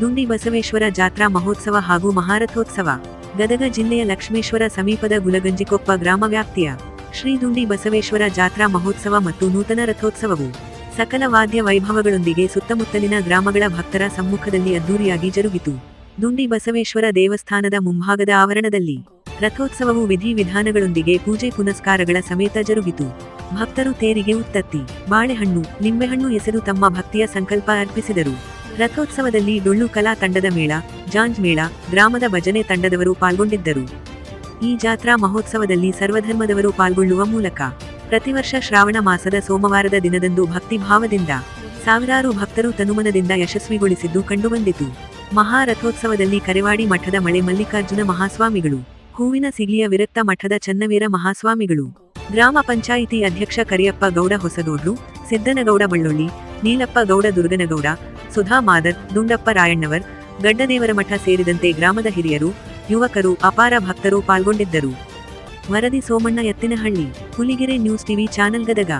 ದುಂಡಿ ಬಸವೇಶ್ವರ ಜಾತ್ರಾ ಮಹೋತ್ಸವ ಹಾಗೂ ಮಹಾರಥೋತ್ಸವ. ಗದಗ ಜಿಲ್ಲೆಯ ಲಕ್ಷ್ಮೇಶ್ವರ ಸಮೀಪದ ಗುಲಗಂಜಿಕೊಪ್ಪ ಗ್ರಾಮ ವ್ಯಾಪ್ತಿಯ ಶ್ರೀ ದುಂಡಿ ಬಸವೇಶ್ವರ ಜಾತ್ರಾ ಮಹೋತ್ಸವ ಮತ್ತು ನೂತನ ರಥೋತ್ಸವವು ಸಕಲ ವಾದ್ಯ ವೈಭವಗಳೊಂದಿಗೆ ಸುತ್ತಮುತ್ತಲಿನ ಗ್ರಾಮಗಳ ಭಕ್ತರ ಸಮ್ಮುಖದಲ್ಲಿ ಅದ್ದೂರಿಯಾಗಿ ಜರುಗಿತು. ದುಂಡಿ ಬಸವೇಶ್ವರ ದೇವಸ್ಥಾನದ ಮುಂಭಾಗದ ಆವರಣದಲ್ಲಿ ರಥೋತ್ಸವವು ವಿಧಿವಿಧಾನಗಳೊಂದಿಗೆ ಪೂಜೆ ಪುನಸ್ಕಾರಗಳ ಸಮೇತ ಜರುಗಿತು. ಭಕ್ತರು ತೇರಿಗೆ ಉತ್ತತ್ತಿ, ಬಾಳೆಹಣ್ಣು, ನಿಂಬೆಹಣ್ಣು ಎಸೆದು ತಮ್ಮ ಭಕ್ತಿಯ ಸಂಕಲ್ಪ ಅರ್ಪಿಸಿದರು. ರಥೋತ್ಸವದಲ್ಲಿ ಡೊಳ್ಳು ಕಲಾ ತಂಡದ ಮೇಳ, ಜಾಂಜ್ ಮೇಳ, ಗ್ರಾಮದ ಭಜನೆ ತಂಡದವರು ಪಾಲ್ಗೊಂಡಿದ್ದರು. ಈ ಜಾತ್ರಾ ಮಹೋತ್ಸವದಲ್ಲಿ ಸರ್ವಧರ್ಮದವರು ಪಾಲ್ಗೊಳ್ಳುವ ಮೂಲಕ ಪ್ರತಿವರ್ಷ ಶ್ರಾವಣ ಮಾಸದ ಸೋಮವಾರದ ದಿನದಂದು ಭಕ್ತಿಭಾವದಿಂದ ಸಾವಿರಾರು ಭಕ್ತರು ತನುಮನದಿಂದ ಯಶಸ್ವಿಗೊಳಿಸಿದ್ದು ಕಂಡುಬಂದಿತು. ಮಹಾರಥೋತ್ಸವದಲ್ಲಿ ಕರೆವಾಡಿ ಮಠದ ಮಳೆ ಮಲ್ಲಿಕಾರ್ಜುನ ಮಹಾಸ್ವಾಮಿಗಳು, ಹೂವಿನ ಸಿಗಿಯ ವಿರಕ್ತ ಮಠದ ಚನ್ನವೀರ ಮಹಾಸ್ವಾಮಿಗಳು. ಗ್ರಾಮ ಪಂಚಾಯಿತಿ ಅಧ್ಯಕ್ಷ ಕರಿಯಪ್ಪ ಗೌಡ ಹೊಸದೂಡ್ಲು ಸಿದ್ದನಗೌಡ ಬಳ್ಳೊಳ್ಳಿ, ನೀಲಪ್ಪ ಗೌಡ ದುರ್ಗನಗೌಡ, ಸುಧಾ ಮಾದರ್ ದುಂಡಪ್ಪ ರಾಯಣ್ಣವರ್ ಗಡ್ಡದೇವರ ಮಠ ಸೇರಿದಂತೆ ಗ್ರಾಮದ ಹಿರಿಯರು, ಯುವಕರು, ಅಪಾರ ಭಕ್ತರು ಪಾಲ್ಗೊಂಡಿದ್ದರು. ವರದಿ Somanna Ettinahalli, Huligere news TV channel Gadag.